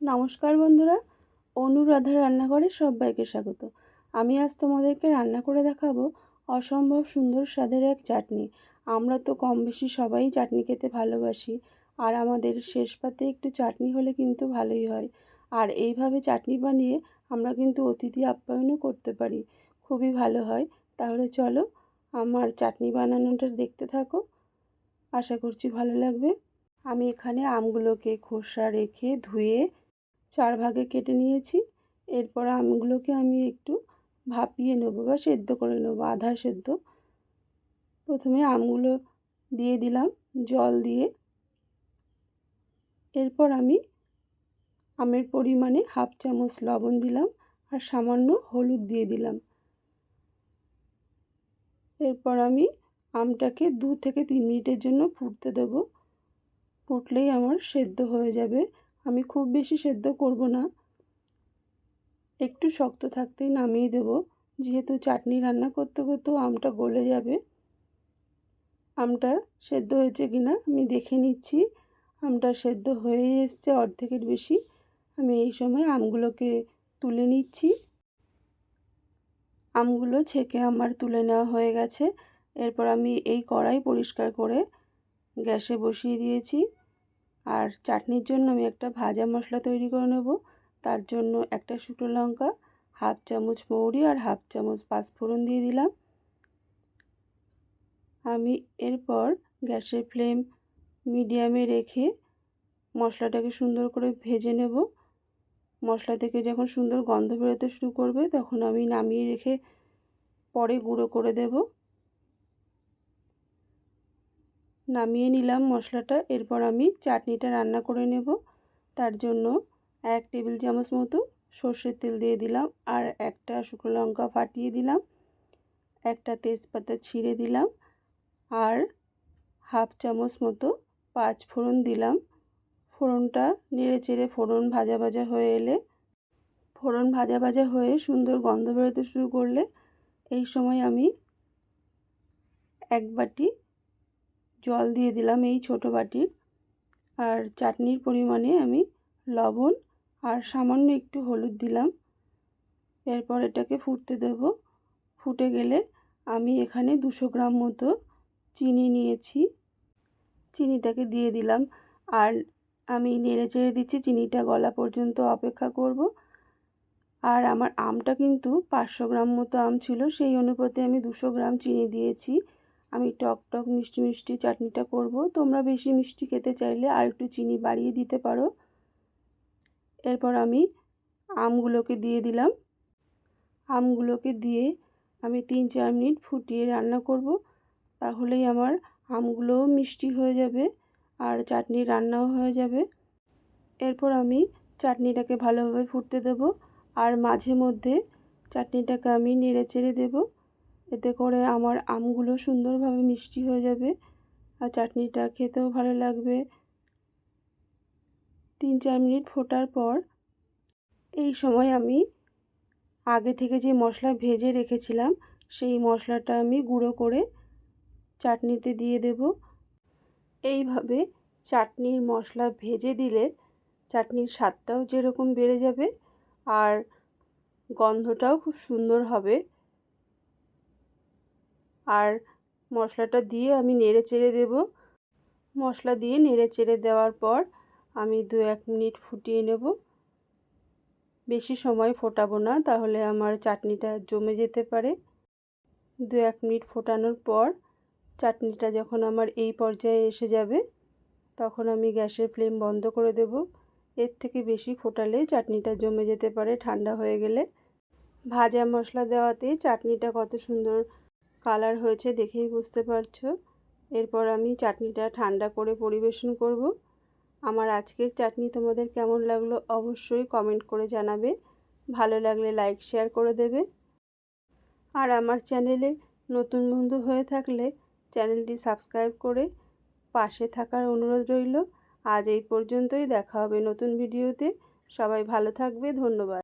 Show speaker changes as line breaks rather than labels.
নমস্কার বন্ধুরা অনুরাধা রান্নাঘরে সবাইকে স্বাগত। আমি আজ তোমাদেরকে রান্না করে দেখাবো অসম্ভব সুন্দর স্বাদের এক চাটনি। আমরা তো কম বেশি সবাই চাটনি খেতে ভালোবাসি, আর আমাদের শেষ পাতে একটু চাটনি হলে কিন্তু ভালোই হয়। আর এইভাবে চাটনি বানিয়ে আমরা কিন্তু অতিথি আপ্যায়নও করতে পারি। খুবই ভালো হয়। তাহলে চলো আমার চাটনি বানানোটা দেখতে থাকো। আশা করছি ভালো লাগবে। আমি এখানে আমগুলোকে খোসা রেখে ধুয়ে চার ভাগে কেটে নিয়েছি। এরপর আমগুলোকে আমি একটু ভাপিয়ে নেব বা সেদ্ধ করে নেব, আধা সেদ্ধ। প্রথমে আমগুলো দিয়ে দিলাম, জল দিয়ে। এরপর আমি আমের পরিমাণে হাফ চামচ লবণ দিলাম আর সামান্য হলুদ দিয়ে দিলাম। এরপর আমি আমটাকে দু থেকে তিন মিনিটের জন্য ফুটতে দেব। ফুটলেই আমার সেদ্ধ হয়ে যাবে। আমি খুব বেশি সেদ্ধ করব না। একটু শক্ত থাকতেই নামিয়ে দেব। যেহেতু চাটনি রান্না করতে করতেও আমটা গলে যাবে। আমটা সেদ্ধ হয়েছে কিনা আমি দেখে নিচ্ছি। আমটা সেদ্ধ হয়ে এসছে অর্ধেকের বেশি। আমি এই সময় আমগুলোকে তুলে নিচ্ছি। আমগুলো ছেঁকে আমার তুলে নেওয়া হয়ে গেছে। এরপর আমি এই কড়াই পরিষ্কার করে গ্যাসে বসিয়ে দিয়েছি। আর চাটনির জন্য আমি একটা ভাজা মশলা তৈরি করে নেব। তার জন্য একটা শুকনো লঙ্কা, হাফ চামচ মৌরি আর হাফ চামচ পাঁচফোড়ন দিয়ে দিলাম। আমি এরপর গ্যাসের ফ্লেম মিডিয়ামে রেখে মশলাটাকে সুন্দর করে ভেজে নেব। মশলা থেকে যখন সুন্দর গন্ধ বেরোতে শুরু করবে, তখন আমি নামিয়ে রেখে পরে গুঁড়ো করে দেব। নামিয়ে নিলাম মশলাটা। এরপর আমি চাটনিটা রান্না করে নেব। তার জন্য এক টেবিল চামচ মতো সর্ষের তেল দিয়ে দিলাম আর একটা শুকনো লঙ্কা ফাটিয়ে দিলাম। একটা তেজপাতা ছিঁড়ে দিলাম আর হাফ চামচ মতো পাঁচ ফোড়ন দিলাম। ফোড়নটা নেড়ে চেড়ে ফোড়ন ভাজা ভাজা হয়ে এলে ফোড়ন ভাজা ভাজা হয়ে সুন্দর গন্ধ বেরোতে শুরু করলে এই সময় আমি এক বাটি জল দিয়ে দিলাম এই ছোট বাটির। আর চাটনির পরিমাণে আমি লবণ আর সামান্য একটু হলুদ দিলাম। এরপর এটাকে ফুটতে দেব। ফুটে গেলে আমি এখানে দুশো গ্রাম মতো চিনি নিয়েছি। চিনিটাকে দিয়ে দিলাম। আর আমি নেড়ে চেড়ে দিচ্ছি, চিনিটা গলা পর্যন্ত অপেক্ষা করব। আর আমার আমটা কিন্তু পাঁচশো গ্রাম মতো আম ছিল, সেই অনুপাতে আমি দুশো গ্রাম চিনি দিয়েছি। আমি টক টক মিষ্টি মিষ্টি চাটনিটা করব। তোমরা বেশি মিষ্টি খেতে চাইলে আর একটু চিনি বাড়িয়ে দিতে পারো। এরপর আমি আমগুলোকে দিয়ে দিলাম। আমগুলোকে দিয়ে আমি তিন চার মিনিট ফুটিয়ে রান্না করব। তাহলেই আমার আমগুলোও মিষ্টি হয়ে যাবে আর চাটনি রান্নাও হয়ে যাবে। এরপর আমি চাটনিটাকে ভালোভাবে ফুটতে দেব। আর মাঝে মধ্যে চাটনিটাকে আমি নেড়ে চেড়ে দেবো। এতে করে আমার আমগুলো সুন্দরভাবে মিষ্টি হয়ে যাবে আর চাটনিটা খেতেও ভালো লাগবে। তিন চার মিনিট ফোটার পর এই সময় আমি আগে থেকে যে মশলা ভেজে রেখেছিলাম, সেই মশলাটা আমি গুঁড়ো করে চাটনিতে দিয়ে দেব। এইভাবে চাটনির মশলা ভেজে দিলে চাটনির স্বাদটাও যেরকম বেড়ে যাবে আর গন্ধটাও খুব সুন্দর হবে। আর মশলাটা দিয়ে আমি নেড়ে চেড়ে দেব। মশলা দিয়ে নেড়ে চেড়ে দেওয়ার পর আমি দু এক মিনিট ফুটিয়ে নেব। বেশি সময় ফোটাবো না, তাহলে আমার চাটনিটা জমে যেতে পারে। দু এক মিনিট ফোটানোর পর চাটনিটা যখন আমার এই পর্যায়ে এসে যাবে, তখন আমি গ্যাসের ফ্লেম বন্ধ করে দেব। এর থেকে বেশি ফোটালে চাটনিটা জমে যেতে পারে, ঠান্ডা হয়ে গেলে। ভাজা মশলা দেওয়াতে চাটনিটা কত সুন্দর কালার হয়েছে দেখেই বুঝতে পারছ। এরপর আমি চাটনিটা ঠান্ডা করে পরিবেশন করব। আমার আজকের চাটনি তোমাদের কেমন লাগল অবশ্যই কমেন্ট করে জানাবে। ভালো লাগলে লাইক শেয়ার করে দেবে। আর আমার চ্যানেলে নতুন বন্ধু হয়ে থাকলে চ্যানেলটি সাবস্ক্রাইব করে পাশে থাকার অনুরোধ রইল। আজ এই পর্যন্তই দেখা হবে নতুন ভিডিওতে সবাই ভালো থাকবে, ধন্যবাদ।